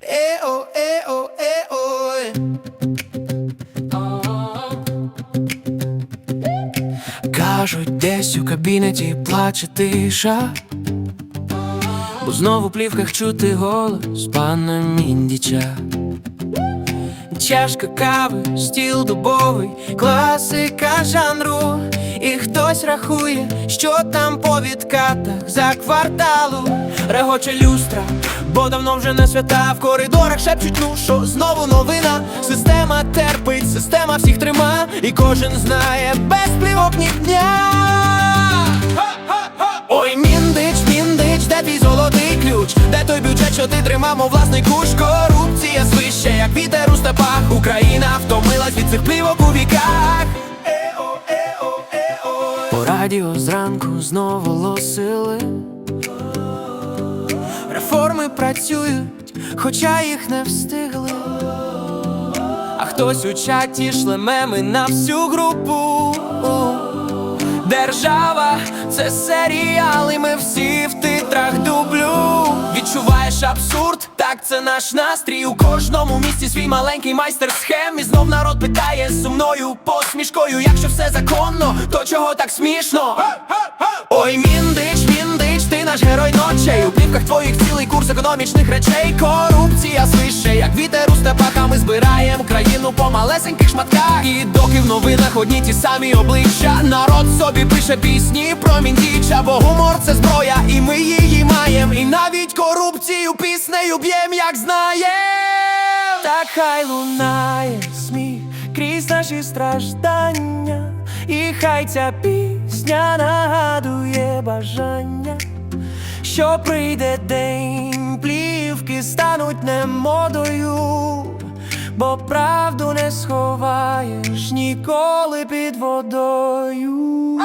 Е-о, е-о, е-ой. Кажуть, десь у кабінеті плаче тиша, бо знову в плівках чути голос пана Міндіча. Чашка кави, стіл дубовий, класика жанру. І хтось рахує, що там по відкатах за кварталу регоче люстра, бо давно вже не свята в коридорах шепчуть, ну що знову новина. Система терпить, система всіх трима, і кожен знає без плівок ні дня. Ой, міндич, міндич, де твій золотий ключ? Де той бюджет, що ти тримав, мов власний куш? Корупція свище, як вітер у степах. Україна втомилась від цих плівок у віках. По радіо зранку знову лосили. Працюють, хоча їх не встигли. А хтось у чаті шле меми на всю групу. Держава, це серіал, і ми всі в титрах дублю. Відчуваєш абсурд, так це наш настрій. У кожному місті свій маленький майстер схем. І знов народ питає сумною посмішкою. Якщо все законно, то чого так смішно? Ой, міндич, міндич, ти наш герой ночей. У плівках твоїх цілий економічних речей. Корупція свище, як вітер у степах, а ми збираємо країну по малесеньких шматках. І доки в новинах одні ті самі обличчя, народ собі пише пісні про міндіча, бо гумор це зброя, і ми її маєм. І навіть корупцію піснею б'єм, як знаєм. Так хай лунає сміх крізь наші страждання, і хай ця пісня нагадує бажання. Що прийде день, модою, бо правду не сховаєш ніколи під водою.